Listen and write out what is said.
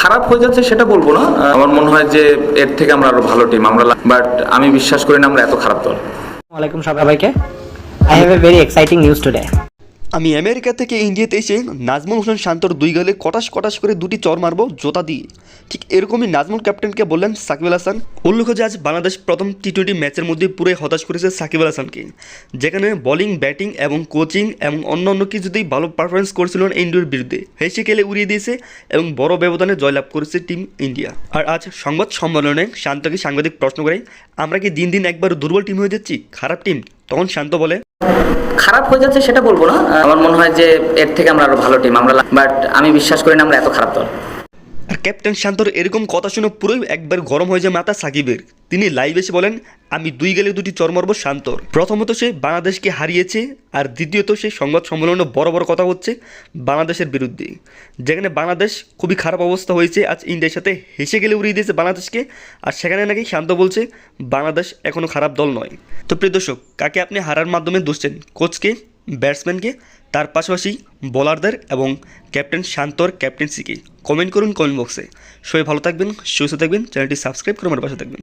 খারাপ হয়ে যাচ্ছে সেটা বলব না। আমার মনে হয় যে এর থেকে আমরা আরও ভালো টিম আমরা বাট আমি বিশ্বাস করি না আমরা এত খারাপ দল। ওয়ালাইকুম সবাইকে। I have a very exciting news today আমি আমেরিকা থেকে ইন্ডিয়াতে এসে নাজমুল হোসেন শান্তর দুই গালে কটাস কটাস করে দুটি চর মারবো জোতা দিয়ে। ঠিক এরকমই নাজমুল ক্যাপ্টেনকে বললেন সাকিব আল হাসান। উল্লেখ্য যে আজ বাংলাদেশ প্রথম টি টোয়েন্টি ম্যাচের মধ্যে পুরোই হতাশ করেছে সাকিব আল হাসানকে। যেখানে বোলিং, ব্যাটিং এবং কোচিং এবং অন্য অন্য কিছুতেই ভালো পারফরমেন্স করেছিলেন ইন্ডিয়ার বিরুদ্ধে। হেসে খেলে উড়িয়ে দিয়েছে এবং বড় ব্যবধানে জয়লাভ করেছে টিম ইন্ডিয়া। আর আজ সংবাদ সম্মেলনে শান্তকে সাংবাদিক প্রশ্ন করে, আমরা কি দিন দিন একবার দুর্বল টিম হয়ে যাচ্ছি? খারাপ টিম তখন শান্ত বলে খারাপ হয়ে যাচ্ছে সেটা বলব না। আমার মনে হয় যে এর থেকে আমরা আরও ভালো টিম আমরা বাট আমি বিশ্বাস করি না আমরা এত খারাপ দল। ক্যাপ্টেন শান্তর এরকম কথা শুনে পুরোই একবার গরম হয়ে যায় মাথা সাকিবের। তিনি লাইভ এসে বলেন, আমি দুই গেলে দুটি চরমর্ব শান্তর। প্রথমত সে বাংলাদেশকে হারিয়েছে আর দ্বিতীয়ত সে সংবাদ সম্মেলনে বড় বড় কথা হচ্ছে বাংলাদেশের বিরুদ্ধে। যেখানে বাংলাদেশ খুবই খারাপ অবস্থা হয়েছে, আজ ইন্ডিয়ার সাথে হেসে গেলে উড়িয়ে দিয়েছে বাংলাদেশকে। আর সেখানে নাকি শান্ত বলছে, বাংলাদেশ এখনও খারাপ দল নয়। তো প্রিয় দর্শক, কাকে আপনি হারার মাধ্যমে দুষছেন কোচকে? ব্যাটসম্যানকে, তার পাশাপাশি বোলারদের এবং ক্যাপ্টেন শান্তর ক্যাপ্টেন্সিকে। কমেন্ট করুন কমেন্ট বক্সে। সবাই ভালো থাকবেন, সুস্থ থাকবেন, চ্যানেলটি সাবস্ক্রাইব করে আমার পাশে থাকবেন।